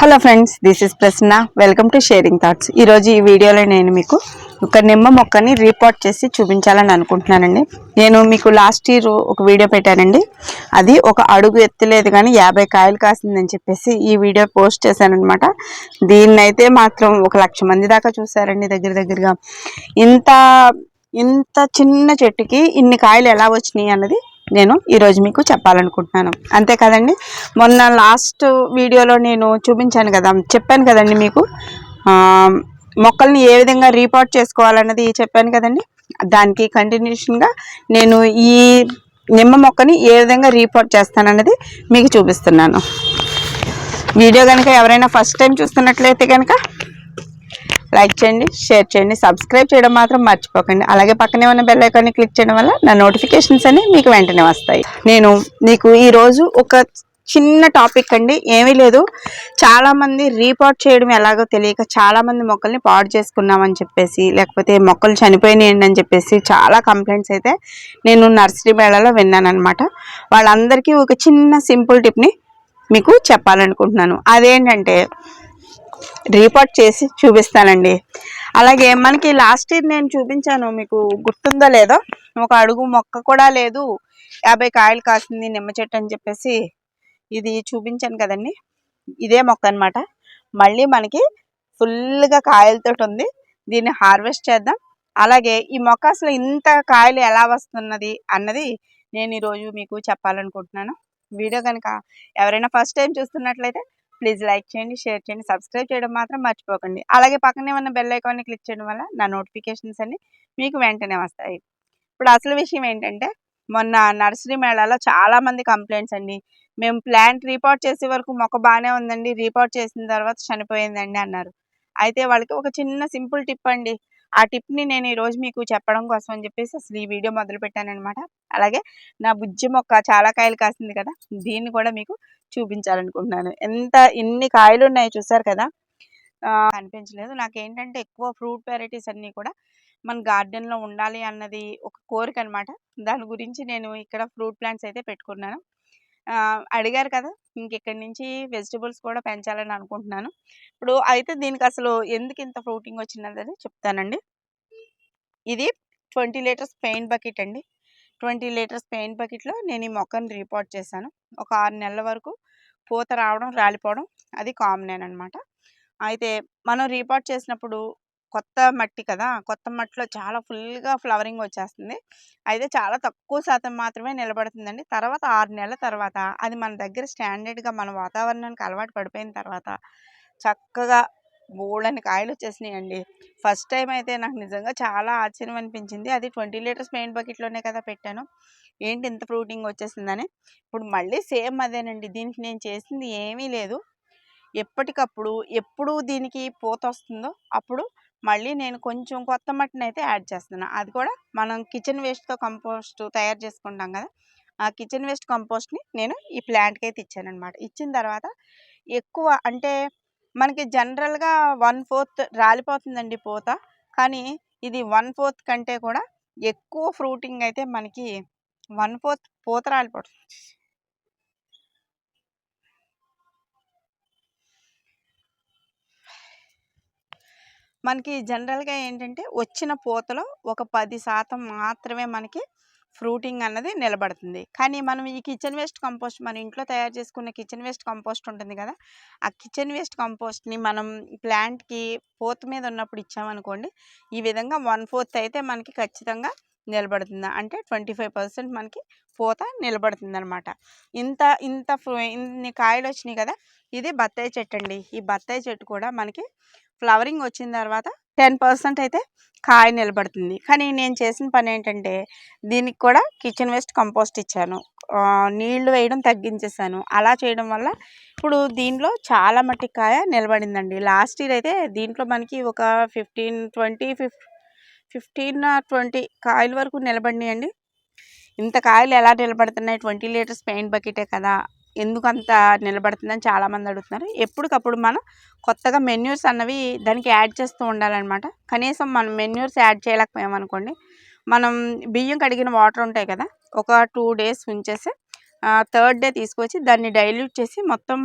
Hello friends this is Prasanna welcome to Sharing Thoughts ఈరోజు ఈ వీడియోలో నేను మీకు ఒక నిమ్మ మొక్కని రీపోర్ట్ చేసి చూపించాలని అనుకుంటున్నానండి. నేను మీకు లాస్ట్ ఇయర్ ఒక వీడియో పెట్టానండి. అది ఒక అడుగు ఎత్తలేదు కానీ యాభై కాయలు కాసిందని చెప్పేసి ఈ వీడియో పోస్ట్ చేశానమాట దీన్నైతే మాత్రం ఒక లక్ష మంది దాకా చూసారండి దగ్గర దగ్గరగా. ఇంత ఇంత చిన్న చెట్టుకి ఇన్ని కాయలు ఎలా వచ్చినాయి అన్నది నేను ఈరోజు మీకు చెప్పాలనుకుంటున్నాను. అంతే కదండి? మొన్న లాస్ట్ వీడియోలో నేను చూపించాను కదా చెప్పాను కదండి మీకు. మొక్కల్ని ఏ విధంగా రీపోర్ట్ చేసుకోవాలన్నది చెప్పాను కదండి? దానికి కంటిన్యూషన్గా నేను ఈ నిమ్మ మొక్కని ఏ విధంగా రీపోర్ట్ చేస్తానన్నది మీకు చూపిస్తున్నాను. వీడియో కనుక ఎవరైనా ఫస్ట్ టైం చూస్తున్నట్లయితే కనుక లైక్ చేయండి షేర్ చేయండి సబ్స్క్రైబ్ చేయడం మాత్రం మర్చిపోకండి. అలాగే పక్కనే ఉన్న బెల్ ఐకాన్ని క్లిక్ చేయడం వల్ల నా నోటిఫికేషన్స్ అన్ని మీకు వెంటనే వస్తాయి. నేను మీకు ఈరోజు ఒక చిన్న టాపిక్ అండి. ఏమీ లేదు. చాలామంది రీపాట్ చేయడం ఎలాగో తెలియక చాలామంది మొక్కల్ని పాడు చేసుకున్నామని చెప్పేసి లేకపోతే మొక్కలు చనిపోయినాయండి అని చెప్పేసి చాలా కంప్లైంట్స్ అయితే నేను నర్సరీ మేళలో విన్నాను వాళ్ళందరికీ ఒక చిన్న సింపుల్ టిప్ని మీకు చెప్పాలనుకుంటున్నాను. అదేంటంటే రీపోర్ట్ చేసి చూపిస్తానండి. అలాగే మనకి లాస్ట్ ఇయర్ నేను చూపించాను మీకు గుర్తుందో లేదో? ఒక అడుగు మొక్క కూడా లేదు. యాభై కాయలు కాసింది నిమ్మ చెట్టు అని చెప్పేసి ఇది చూపించాను కదండి. ఇదే మొక్క అన్నమాట. మళ్ళీ మనకి ఫుల్గా కాయలతో ఉంది. దీన్ని హార్వెస్ట్ చేద్దాం. అలాగే ఈ మొక్క అసలు ఇంత కాయలు ఎలా వస్తున్నది అన్నది నేను ఈరోజు మీకు చెప్పాలనుకుంటున్నాను. వీడియో కనుక ఎవరైనా ఫస్ట్ టైం చూస్తున్నట్లయితే ప్లీజ్ లైక్ చేయండి షేర్ చేయండి సబ్స్క్రైబ్ చేయడం మాత్రం మర్చిపోకండి. అలాగే పక్కనే ఉన్న బెల్ ఐకాన్ని క్లిక్ చేయడం వల్ల నా నోటిఫికేషన్స్ అన్ని మీకు వెంటనే వస్తాయి. ఇప్పుడు అసలు విషయం ఏంటంటే మొన్న నర్సరీ మేళాలో చాలా మంది కంప్లైంట్స్ అండి. మేము ప్లాంట్ రిపోర్ట్ చేసే వరకు మొక్క బాగానే ఉందండి రిపోర్ట్ చేసిన తర్వాత చనిపోయిందండి అన్నారు. అయితే వాళ్ళకి ఒక చిన్న సింపుల్ టిప్ అండి. ఆ టిప్ని నేను ఈరోజు మీకు చెప్పడం కోసం అని చెప్పేసి అసలు ఈ వీడియో మొదలు పెట్టానమాట అనమాట అలాగే నా బుజ్జి మొక్క చాలా కాయలు కాసింది కదా దీన్ని కూడా మీకు చూపించాలనుకుంటున్నాను. ఎంత ఎన్ని కాయలు ఉన్నాయి చూసారు కదా? ఆ, అనిపించలేదు నాకేంటంటే ఎక్కువ ఫ్రూట్ వెరైటీస్ అన్నీ కూడా మన గార్డెన్లో ఉండాలి అన్నది ఒక కోరిక అనమాట దాని గురించి నేను ఇక్కడ ఫ్రూట్ ప్లాంట్స్ అయితే పెట్టుకున్నాను. అడిగారు కదా! ఇంకెక్కడి నుంచి వెజిటబుల్స్ కూడా పెంచాలని అనుకుంటున్నాను. ఇప్పుడు అయితే దీనికి అసలు ఎందుకు ఇంత ఫ్రూటింగ్ వచ్చిందనేది చెప్తానండి. ఇది ట్వంటీ లీటర్స్ పెయింట్ బకెట్ అండి. ట్వంటీ లీటర్స్ పెయింట్ బకెట్లో నేను ఈ మొక్కను రిపోర్ట్ చేశాను. ఒక ఆరు నెలల వరకు పూత రావడం రాలిపోవడం అది కామన్ అనమాట. అయితే మనం రిపోర్ట్ చేసినప్పుడు కొత్త మట్టి కదా! కొత్త మట్టిలో చాలా ఫుల్గా ఫ్లవరింగ్ వచ్చేస్తుంది. అయితే చాలా తక్కువ శాతం మాత్రమే నిలబడుతుందండి. తర్వాత ఆరు నెలల తర్వాత అది మన దగ్గర స్టాండర్డ్గా మన వాతావరణానికి అలవాటు పడిపోయిన తర్వాత చక్కగా బోళ్ళని కాయలు వచ్చేసినాయండి. ఫస్ట్ టైం అయితే నాకు నిజంగా చాలా ఆశ్చర్యం అనిపించింది. అది ట్వంటీ లీటర్స్ పెయింట్ బకెట్లోనే కదా పెట్టాను. ఏంటి ఇంత ఫ్రూటింగ్ వచ్చేసిందని. ఇప్పుడు మళ్ళీ సేమ్ అదేనండి. దీనికి నేను చేసింది ఏమీ లేదు. ఎప్పటికప్పుడు ఎప్పుడు దీనికి పూత వస్తుందో అప్పుడు మళ్ళీ నేను కొంచెం కొత్త మట్టిని అయితే యాడ్ చేస్తున్నాను. అది కూడా మనం కిచెన్ వేస్ట్తో కంపోస్ట్ తయారు చేసుకుంటాం కదా! ఆ కిచెన్ వేస్ట్ కంపోస్ట్ని నేను ఈ ప్లాంట్కి అయితే ఇచ్చాను అనమాట ఇచ్చిన తర్వాత ఎక్కువ అంటే మనకి జనరల్గా వన్ ఫోర్త్ రాలిపోతుందండి పూత. కానీ ఇది వన్ ఫోర్త్ కంటే కూడా ఎక్కువ ఫ్రూటింగ్ అయితే మనకి వన్ ఫోర్త్ పూత రాలిపోతుంది. మనకి జనరల్గా ఏంటంటే వచ్చిన పూతలో ఒక పది శాతం మాత్రమే మనకి ఫ్రూటింగ్ అన్నది నిలబడుతుంది. కానీ మనం ఈ కిచెన్ వేస్ట్ కంపోస్ట్ మన ఇంట్లో తయారు చేసుకున్న కిచెన్ వేస్ట్ కంపోస్ట్ ఉంటుంది కదా! ఆ కిచెన్ వేస్ట్ కంపోస్ట్ని మనం ప్లాంట్కి పూత మీద ఉన్నప్పుడు ఇచ్చామనుకోండి ఈ విధంగా వన్ ఫోర్త్ అయితే మనకి ఖచ్చితంగా నిలబడుతుంది. అంటే ట్వంటీ ఫైవ్ పర్సెంట్ మనకి పూత నిలబడుతుంది అనమాట ఇంత ఇంత ఫ్రూ- ఇన్ని కాయలు వచ్చినాయి కదా! ఇది బత్తాయి చెట్టు అండి. ఈ బత్తాయి చెట్టు కూడా మనకి ఫ్లవరింగ్ వచ్చిన తర్వాత టెన్ పర్సెంట్ అయితే కాయ నిలబడుతుంది. కానీ నేను చేసిన పని ఏంటంటే దీనికి కూడా కిచెన్ వేస్ట్ కంపోస్ట్ ఇచ్చాను. నీళ్ళు వేయడం తగ్గించేసాను. అలా చేయడం వల్ల ఇప్పుడు దీనిలో చాలా మట్టి కాయ నిలబడిందండి. లాస్ట్ ఇయర్ అయితే దీంట్లో మనకి ఒక fifteen twenty fif fifteen twenty కాయల వరకు నిలబడినాయండి. ఇంత కాయలు ఎలా నిలబడుతున్నాయి? ట్వంటీ లీటర్స్ పెయింట్ బకెటే కదా. ఎందుకంత నిలబడుతుందని చాలామంది అడుగుతున్నారు. ఎప్పటికప్పుడు మనం కొత్తగా మెన్యూర్స్ అన్నవి దానికి యాడ్ చేస్తూ ఉండాలన్నమాట. కనీసం మనం మెన్యూర్స్ యాడ్ చేయలేకపోయామనుకోండి మనం బియ్యం కడిగిన వాటర్ ఉంటాయి కదా ఒక టూ డేస్ ఉంచేసి థర్డ్ డే తీసుకొచ్చి దాన్ని డైల్యూట్ చేసి మొత్తం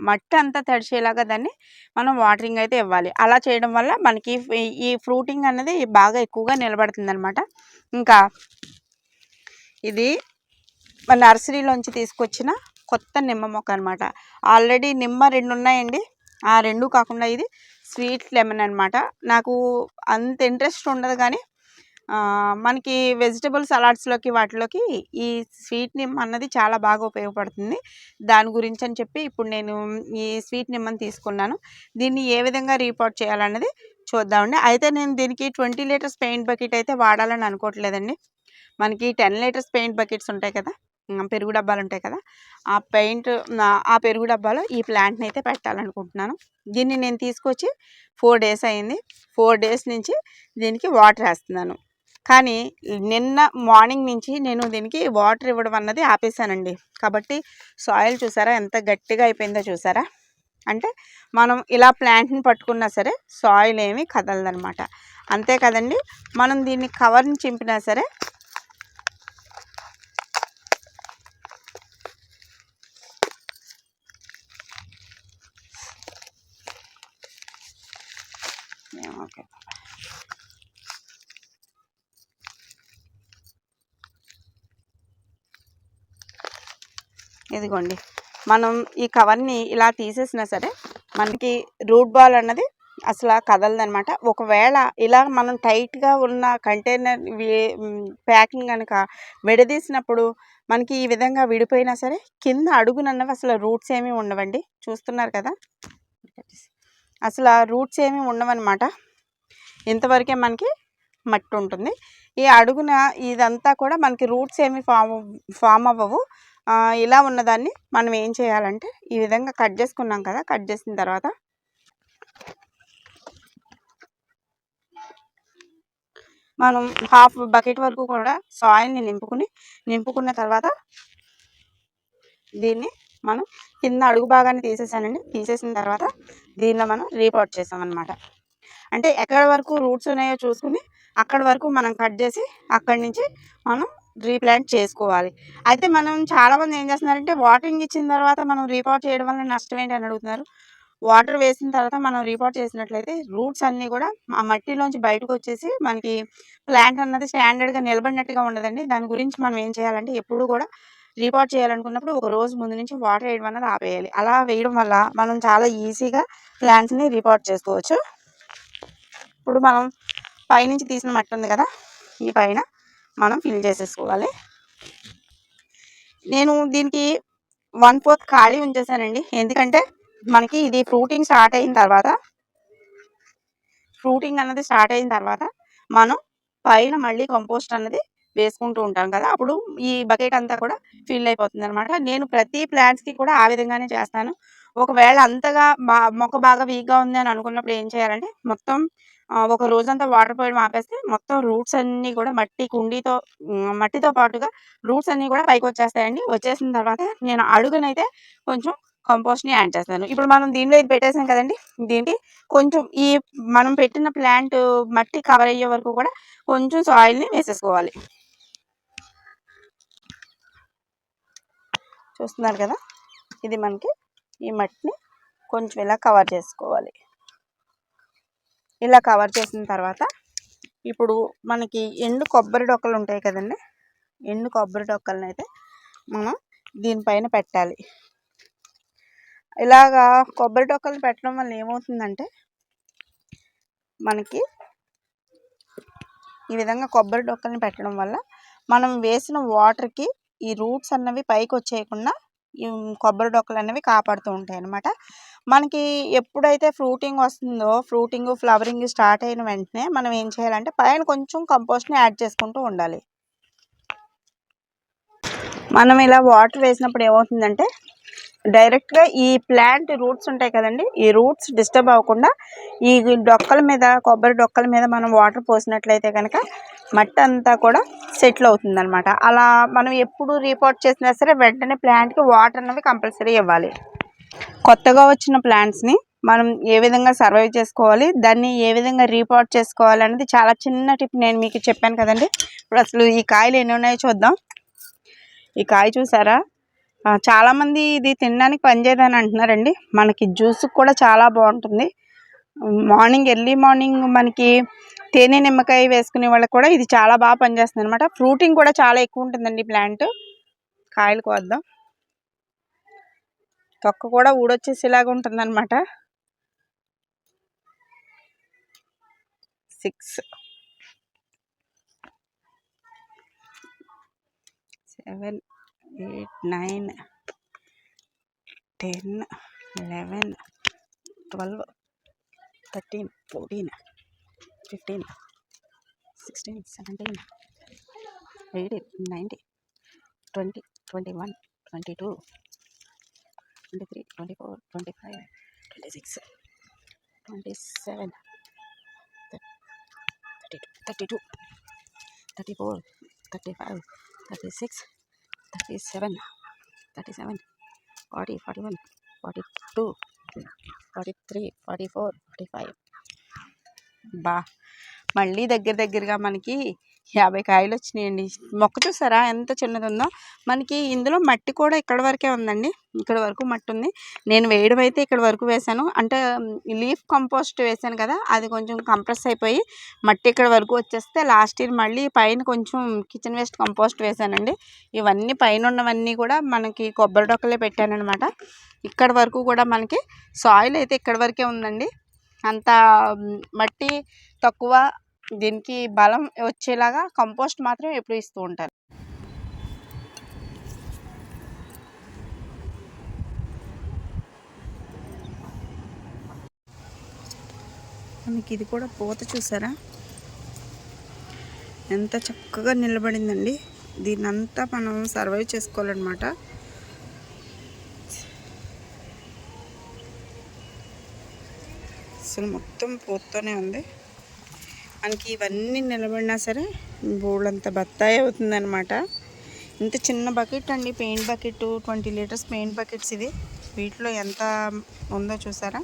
మట్టి అంతా తడిచేలాగా దాన్ని మనం వాటరింగ్ అయితే ఇవ్వాలి. అలా చేయడం వల్ల మనకి ఈ- ఫ్రూటింగ్ అనేది బాగా ఎక్కువగా నిలబడుతుంది అనమాట ఇంకా ఇది నర్సరీలోంచి తీసుకొచ్చిన కొత్త నిమ్మ మొక్క అనమాట ఆల్రెడీ నిమ్మ రెండు ఉన్నాయండి ఆ రెండు కాకుండా ఇది స్వీట్ లెమన్ అనమాట నాకు అంత ఇంట్రెస్ట్ ఉండదు కానీ మనకి వెజిటబుల్ సలాడ్స్లోకి వాటిలోకి ఈ స్వీట్ నిమ్మ అన్నది చాలా బాగా ఉపయోగపడుతుంది. దాని గురించి అని చెప్పి ఇప్పుడు నేను ఈ స్వీట్ నిమ్మని తీసుకున్నాను. దీన్ని ఏ విధంగా రీపోర్ట్ చేయాలన్నది చూద్దామండి. అయితే నేను దీనికి ట్వంటీ లీటర్స్ పెయింట్ బకెట్ అయితే వాడాలని అనుకోవట్లేదండి. మనకి టెన్ లీటర్స్ పెయింట్ బకెట్స్ ఉంటాయి కదా పెరుగు డబ్బాలు ఉంటాయి కదా ఆ పెయింట్ ఆ పెరుగు డబ్బాలో ఈ ప్లాంట్ని అయితే పెట్టాలనుకుంటున్నాను. దీన్ని నేను తీసుకొచ్చి ఫోర్ డేస్ అయింది. ఫోర్ డేస్ నుంచి దీనికి వాటర్ వేస్తున్నాను. కానీ నిన్న మార్నింగ్ నుంచి నేను దీనికి వాటర్ ఇవ్వడం అన్నది ఆపేసానండి కాబట్టి సాయిల్ చూసారా ఎంత గట్టిగా అయిపోయిందో చూసారా? అంటే మనం ఇలా ప్లాంట్ని పట్టుకున్నా సరే సాయిల్ ఏమీ కదలదనమాట అంతే కదండి మనం దీన్ని కవర్ని చింపినా సరే ఇదిగోండి. మనం ఈ కవర్ని ఇలా తీసేసినా సరే మనకి రూట్ బాల్ అన్నది అసలు కదలదనమాట ఒకవేళ ఇలా మనం టైట్గా ఉన్న కంటైనర్ ప్యాకింగ్ కనుక విడదీసినప్పుడు మనకి ఈ విధంగా విడిపోయినా సరే కింద అడుగునన్నవి అసలు రూట్స్ ఏమీ ఉండవండి. చూస్తున్నారు కదా? అసలు రూట్స్ ఏమీ ఉండవన్నమాట. ఇంతవరకే మనకి మట్టి ఉంటుంది. ఈ అడుగున ఇదంతా కూడా మనకి రూట్స్ ఏమి ఫామ్ ఫామ్ అవ్వవు. ఇలా ఉన్నదాన్ని మనం ఏం చేయాలంటే ఈ విధంగా కట్ చేసుకున్నాం కదా కట్ చేసిన తర్వాత మనం హాఫ్ బకెట్ వరకు కూడా సాయిల్ని నింపుకుని నింపుకున్న తర్వాత దీన్ని మనం కింద అడుగు భాగాన్ని తీసేసానండి. తీసేసిన తర్వాత దీనిలో మనం రీపోర్ట్ చేసామన్నమాట. అంటే ఎక్కడ వరకు రూట్స్ ఉన్నాయో చూసుకుని అక్కడ వరకు మనం కట్ చేసి అక్కడి నుంచి మనం రీప్లాంట్ చేసుకోవాలి. అయితే మనం చాలామంది ఏం చేస్తున్నారంటే వాటరింగ్ ఇచ్చిన తర్వాత మనం రీపోర్ట్ చేయడం వల్ల నష్టం ఏంటి అని అడుగుతున్నారు. వాటర్ వేసిన తర్వాత మనం రీపోర్ట్ చేసినట్లయితే రూట్స్ అన్నీ కూడా ఆ మట్టిలోంచి బయటకు వచ్చేసి మనకి ప్లాంట్ అన్నది స్టాండర్డ్గా నిలబడినట్టుగా ఉండదండి. దాని గురించి మనం ఏం చేయాలంటే ఎప్పుడు కూడా రీపోర్ట్ చేయాలనుకున్నప్పుడు ఒక రోజు ముందు నుంచి వాటర్ వేయడం అన్నది ఆపేయాలి. అలా వేయడం వల్ల మనం చాలా ఈజీగా ప్లాంట్స్ని రిపోర్ట్ చేసుకోవచ్చు. ఇప్పుడు మనం పైనుంచి తీసిన మట్టి ఉంది కదా ఈ పైన. మనం ఫిల్ చేసేసుకోవాలి. నేను దీనికి వన్ ఫోర్త్ ఖాళీ ఉంచేసానండి. ఎందుకంటే మనకి ఇది ఫ్రూటింగ్ స్టార్ట్ అయిన తర్వాత ఫ్రూటింగ్ అన్నది స్టార్ట్ అయిన తర్వాత మనం పైన మళ్ళీ కంపోస్ట్ అన్నది వేసుకుంటూ ఉంటాం కదా. అప్పుడు ఈ బకెట్ అంతా కూడా ఫిల్ అయిపోతుంది అనమాట నేను ప్రతి ప్లాంట్స్కి కూడా ఆ విధంగానే చేస్తాను. ఒకవేళ అంతగా మొక్క బాగా వీక్గా ఉంది అని అనుకున్నప్పుడు ఏం చేయాలంటే మొత్తం ఒక రోజంతా వాటర్ పోయడం ఆపేస్తే మొత్తం రూట్స్ అన్నీ కూడా మట్టి కుండీతో మట్టితో పాటుగా రూట్స్ అన్నీ కూడా పైకి వచ్చేస్తాయండి. వచ్చేసిన తర్వాత నేను అడుగునైతే కొంచెం కంపోస్ట్ని యాడ్ చేస్తాను. ఇప్పుడు మనం దీనిలో ఇది పెట్టేసాం కదండి. దీనికి కొంచెం ఈ మనం పెట్టిన ప్లాంట్ మట్టి కవర్ అయ్యే వరకు కూడా కొంచెం సాయిల్ని వేసేసుకోవాలి. చూస్తున్నారు కదా? ఇది మనకి ఈ మట్టిని కొంచెం ఇలా కవర్ చేసుకోవాలి. ఇలా కవర్ చేసిన తర్వాత ఇప్పుడు మనకి ఎండు కొబ్బరి డొక్కలు ఉంటాయి కదండి. ఎండు కొబ్బరి డొక్కలను అయితే మనం దీనిపైన పెట్టాలి. ఇలాగా కొబ్బరి డొక్కలు పెట్టడం వల్ల ఏమవుతుందంటే మనకి ఈ విధంగా కొబ్బరి డొక్కల్ని పెట్టడం వల్ల మనం వేసిన వాటర్కి ఈ రూట్స్ అన్నవి పైకి వచ్చేయకుండా కొబ్బరి డొక్కలు అనేవి కాపాడుతూ ఉంటాయి అన్నమాట మనకి ఎప్పుడైతే ఫ్రూటింగ్ వస్తుందో ఫ్రూటింగ్ ఫ్లవరింగ్ స్టార్ట్ అయిన వెంటనే మనం ఏం చేయాలంటే పైన కొంచెం కంపోస్ట్ని యాడ్ చేసుకుంటూ ఉండాలి. మనం ఇలా వాటర్ వేసినప్పుడు ఏమవుతుందంటే డైరెక్ట్గా ఈ ప్లాంట్ రూట్స్ ఉంటాయి కదండి. ఈ రూట్స్ డిస్టర్బ్ అవ్వకుండా ఈ డొక్కల మీద కొబ్బరి డొక్కల మీద మనం వాటర్ పోసినట్లయితే కనుక మట్టి అంతా కూడా సెటిల్ అవుతుంది అనమాట అలా మనం ఎప్పుడు రీపోర్ట్ చేసినా సరే వెంటనే ప్లాంట్కి వాటర్ అనేవి కంపల్సరీ ఇవ్వాలి. కొత్తగా వచ్చిన ప్లాంట్స్ని మనం ఏ విధంగా సర్వైవ్ చేసుకోవాలి దాన్ని ఏ విధంగా రీపోర్ట్ చేసుకోవాలి అనేది చాలా చిన్న టిప్ నేను మీకు చెప్పాను కదండి. ఇప్పుడు అసలు ఈ కాయలు ఎన్ని ఉన్నాయో చూద్దాం. ఈ కాయ చూసారా? చాలామంది ఇది తినడానికి పనిచేయదని అంటున్నారండి. మనకి జ్యూస్ కూడా చాలా బాగుంటుంది. మార్నింగ్ ఎర్లీ మార్నింగ్ మనకి తేనె నిమ్మకాయ వేసుకునే వాళ్ళకి కూడా ఇది చాలా బాగా పనిచేస్తుంది అనమాట ఫ్రూటింగ్ కూడా చాలా ఎక్కువ ఉంటుందండి ప్లాంట్. కాయలు కోద్దాం. తొక్క కూడా ఊడొచ్చేసేలాగా ఉంటుందన్నమాట. Six. Seven. Eight nine ten eleven twelve thirteen fourteen fifteen sixteen seventeen eighteen nineteen twenty twenty one twenty two twenty three twenty four twenty five twenty six twenty seven thirty two thirty two thirty four thirty five thirty six thirty seven thirty seven forty forty one forty two forty three forty four forty five బా. మళ్ళీ దగ్గర దగ్గరగా మనకి యాభై కాయలు వచ్చినాయండి మొక్క చూసారా? ఎంత చిన్నది ఉందో మనకి ఇందులో మట్టి కూడా ఇక్కడ వరకే ఉందండి. ఇక్కడ వరకు మట్టి ఉంది నేను వేయడం అయితే ఇక్కడ వరకు వేశాను. అంటే లీఫ్ కంపోస్ట్ వేశాను కదా అది కొంచెం కంప్రెస్ అయిపోయి మట్టి ఇక్కడ వరకు వచ్చేస్తే లాస్ట్ ఇయర్ మళ్ళీ పైన కొంచెం కిచెన్ వేస్ట్ కంపోస్ట్ వేశానండి. ఇవన్నీ పైన ఉన్నవన్నీ కూడా మనకి కొబ్బరి డొక్కలే పెట్టానమాట ఇక్కడ వరకు కూడా మనకి సాయిల్ అయితే ఇక్కడ వరకే ఉందండి. అంత మట్టి తక్కువ దీనికి బలం వచ్చేలాగా కంపోస్ట్ మాత్రం ఎప్పుడు ఇస్తూ ఉంటారు. మీకు ఇది కూడా పూత చూసారా? ఎంత చక్కగా నిలబడిందండి. దీన్నంతా మనం సర్వైవ్ చేసుకోవాలన్నమాట. అసలు మొత్తం పూతతోనే ఉంది. మనకి ఇవన్నీ నిలబడినా సరే బోళ్ళంత బత్తాయి అవుతుందనమాట ఇంత చిన్న బకెట్ అండి paint bucket twenty litres paint buckets ఇది వీటిలో ఎంత ఉందో చూసారా?